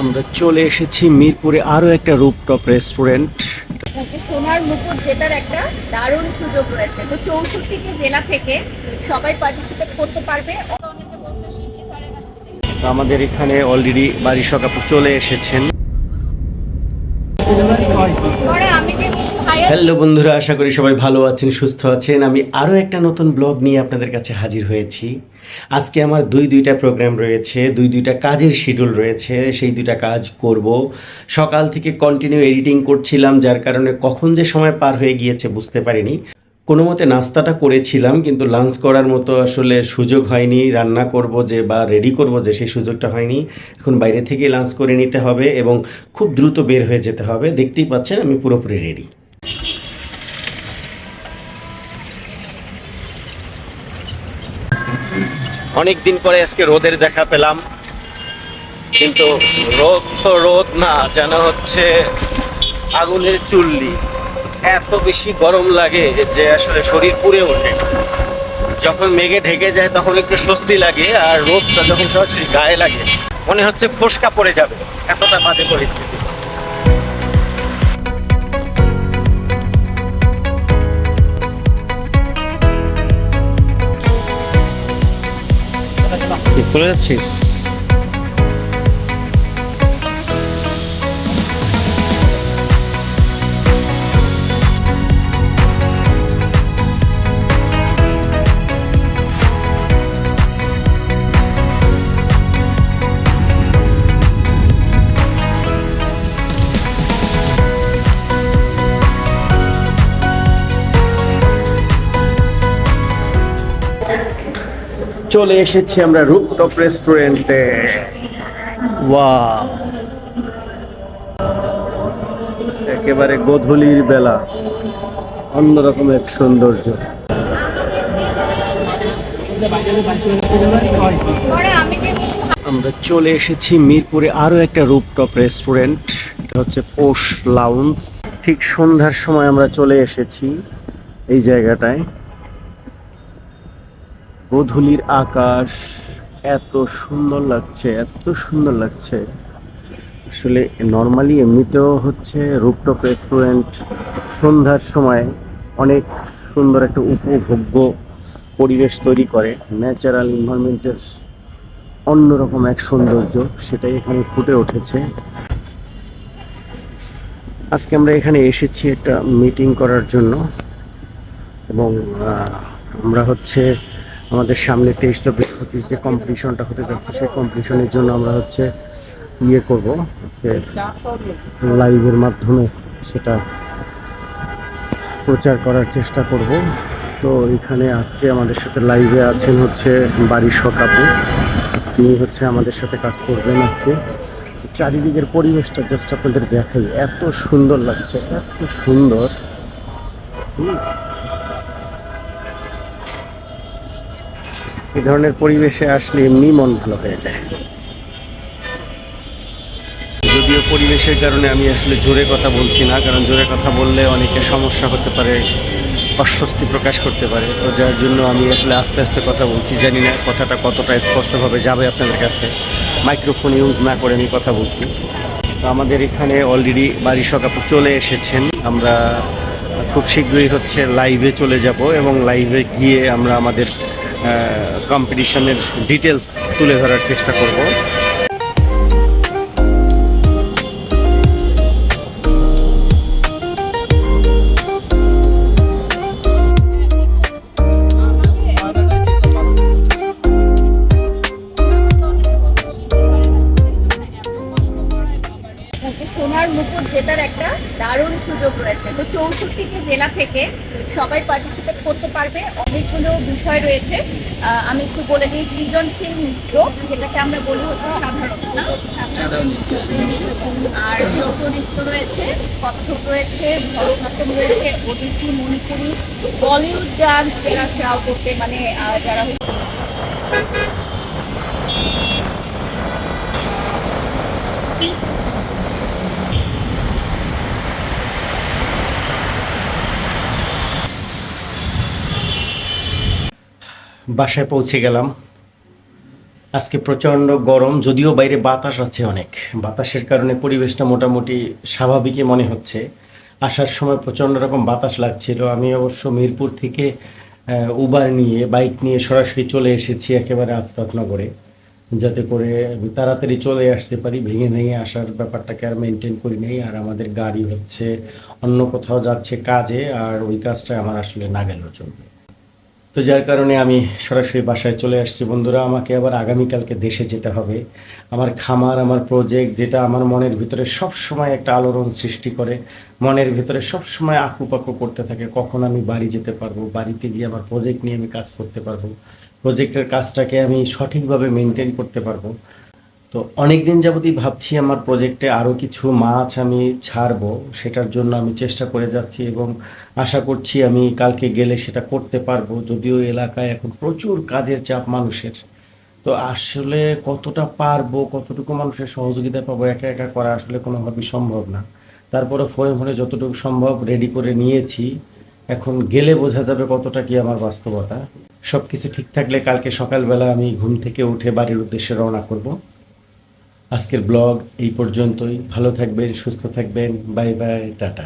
আমরা চলে এসেছি মিরপুরে আরও একটা রুপটপ রেস্টুরেন্ট। সোনার মুকুট জেতার একটা দারুণ সুযোগ রয়েছে। তো চৌষট্টিটি জেলা থেকে সবাই পার্টিসিপেট করতে পারবে। আমাদের এখানে অলরেডি বাড়ির সকাল চলে এসেছেন। হ্যালো বন্ধুরা, আশা করি সবাই ভালো আছেন, সুস্থ আছেন। আমি আরও একটা নতুন ব্লগ নিয়ে আপনাদের কাছে হাজির হয়েছি। আজকে আমার দুই দুইটা প্রোগ্রাম রয়েছে, দুই দুইটা কাজের শিডিউল রয়েছে, সেই দুইটা কাজ করব। সকাল থেকে কন্টিনিউ এডিটিং করছিলাম, যার কারণে কখন যে সময় পার হয়ে গিয়েছে বুঝতে পারিনি। কোনো মতে নাস্তাটা করেছিলাম, কিন্তু লাঞ্চ করার মতো আসলে সুযোগ হয়নি। রান্না করব যে বা রেডি করব যে সেই সুযোগটা হয়নি। এখন বাইরে থেকে লাঞ্চ করে নিতে হবে এবং খুব দ্রুত বের হয়ে যেতে হবে। দেখতেই পাচ্ছেন, আমি পুরোপুরি রেডি অনেক দিন পরে আজকে রোদের দেখা পেলাম। কিন্তু রোদ তো রোদ না, যেন হচ্ছে আগুনের চুল্লি। এত বেশি গরম লাগে যে আসলে শরীর পুড়ে ওঠে। যখন মেঘে ঢেকে যায় তখন একটু স্বস্তি লাগে, আর রোদটা যখন সরাসরি গায়ে লাগে, মনে হচ্ছে ফোসকা পড়ে যাবে। এতটা বাজে পরিস্থিতি। চলে যাচ্ছি? চলে এসেছি আমরা রুপটপ রেস্টুরেন্টে। ওয়া একেবারে গোধূলির বেলা। অন্যরকম এক সৌন্দর্য। আমরা চলে এসেছি মিরপুরে আরও একটা রুপটপ রেস্টুরেন্ট। এটা হচ্ছে পোষ লাউন্স। ঠিক সন্ধ্যার সময় আমরা চলে এসেছি এই জায়গাটায়। গোধূলির আকাশ এত সুন্দর লাগছে, এত সুন্দর লাগছে। আসলে নর্মালি এমনিতেও হচ্ছে রুপটপ রেস্টুরেন্ট সন্ধ্যার সময় অনেক সুন্দর একটা উপভোগ্য পরিবেশ তৈরি করে। ন্যাচারাল এনভায়রনমেন্টের অন্যরকম এক সৌন্দর্য সেটাই এখানে ফুটে উঠেছে। আজকে আমরা এখানে এসেছি একটা মিটিং করার জন্য এবং আমরা হচ্ছে আমাদের সামনে তেইশ, চব্বিশ, পঁচিশ যে কম্পিটিশনটা হতে যাচ্ছে, সেই কম্পিটিশনের জন্য আমরা হচ্ছে ইয়ে করব। আজকে লাইভের মাধ্যমে সেটা প্রচার করার চেষ্টা করব। তো এখানে আজকে আমাদের সাথে লাইভে আছেন হচ্ছে বাড়ির সকাপু তিনি হচ্ছে আমাদের সাথে কাজ করবেন আজকে। চারিদিকের পরিবেশটা জাস্ট আপনাদের দেখাই। এত সুন্দর লাগছে, এত সুন্দর। এই ধরনের পরিবেশে আসলে এমনি মন ভালো হয়ে যায়। যদিও পরিবেশের কারণে আমি আসলে জোরে কথা বলছি না, কারণ জোরে কথা বললে অনেকের সমস্যা হতে পারে, অস্বস্তি প্রকাশ করতে পারে। তো যার জন্য আমি আসলে আস্তে আস্তে কথা বলছি, জানি না কথাটা কতটা স্পষ্টভাবে যাবে আপনাদের কাছে। মাইক্রোফোন ইউজ না করে আমি কথা বলছি। তো আমাদের এখানে অলরেডি বাড়ি সকাপু চলে এসেছেন। আমরা খুব শীঘ্রই হচ্ছে লাইভে চলে যাব এবং লাইভে গিয়ে আমরা আমাদের কম্পিটিশনের ডিটেলস তুলে ধরার চেষ্টা করব। সোনার মুকুট জেতার একটা দারুণ সুযোগ রয়েছে। তো চৌষট্টিটি জেলা থেকে সবাই পার্টিসিপেট করতে পারবে। অনেকগুলো বিষয় রয়েছে। আমি একটু বলে দিই সৃজনশীল নৃত্য যেটাকে আমরা বলি হচ্ছে সাধারণ আর লোক নৃত্য রয়েছে কত্থক রয়েছে ভরতনাট্যম রয়েছে ওডিসি মণিপুরি বলিউড ডান্স যারা ট্রাও করতে মানে আহ, যারা বাসায় পৌঁছে গেলাম। আজকে প্রচণ্ড গরম, যদিও বাইরে বাতাস আছে অনেক। বাতাসের কারণে পরিবেশটা মোটামুটি স্বাভাবিকই মনে হচ্ছে। আসার সময় প্রচণ্ড রকম বাতাস লাগছিল। আমি অবশ্য মিরপুর থেকে উবার নিয়ে বাইক নিয়ে সরাসরি চলে এসেছি একেবারে আফতাবনগরে যাতে করে তাড়াতাড়ি চলে আসতে পারি। ভেঙে ভেঙে আসার ব্যাপারটাকে আর মেনটেন করি নেই। আর আমাদের গাড়ি হচ্ছে অন্য কোথাও যাচ্ছে কাজে। আর ওই কাজটা আমার আসলে না গেলেও চলবে তো যার কারণে আমি সরাসরি বাসায় চলে আসছি। বন্ধুরা, আমাকে আবার আগামীকালকে দেশে যেতে হবে। আমার খামার, আমার প্রজেক্ট যেটা আমার মনের ভিতরে সব সময় একটা আলোড়ন সৃষ্টি করে, মনের ভিতরে সব সময় আঁকুপাকু করতে থাকে, কখন আমি বাড়ি যেতে পারব, বাড়িতে গিয়ে আমার প্রজেক্ট নিয়ে আমি কাজ করতে পারব প্রজেক্টের কাজটাকে আমি সঠিকভাবে মেনটেন করতে পারব। তো অনেক দিন যাবতই ভাবছি আমার প্রজেক্টে আরও কিছু মাছ আমি ছাড়বো, সেটার জন্য আমি চেষ্টা করে যাচ্ছি এবং আশা করছি আমি কালকে গেলে সেটা করতে পারব, যদিও এলাকায় এখন প্রচুর কাজের চাপ মানুষের। তো আসলে কতটা পারব, কতটুকু মানুষের সহযোগিতা পাবো, একা একা করা আসলে কোনোভাবেই সম্ভব না। তারপরে ফোনে ফোনে যতটুকু সম্ভব রেডি করে নিয়েছি। এখন গেলে বোঝা যাবে কতটা কি আমার বাস্তবতা। সব কিছু ঠিক থাকলে কালকে সকালবেলা আমি ঘুম থেকে উঠে বাড়ির উদ্দেশ্যে রওনা করব। আজকের ব্লগ এই পর্যন্তই। ভালো থাকবেন সুস্থ থাকবেন। Bye bye tata.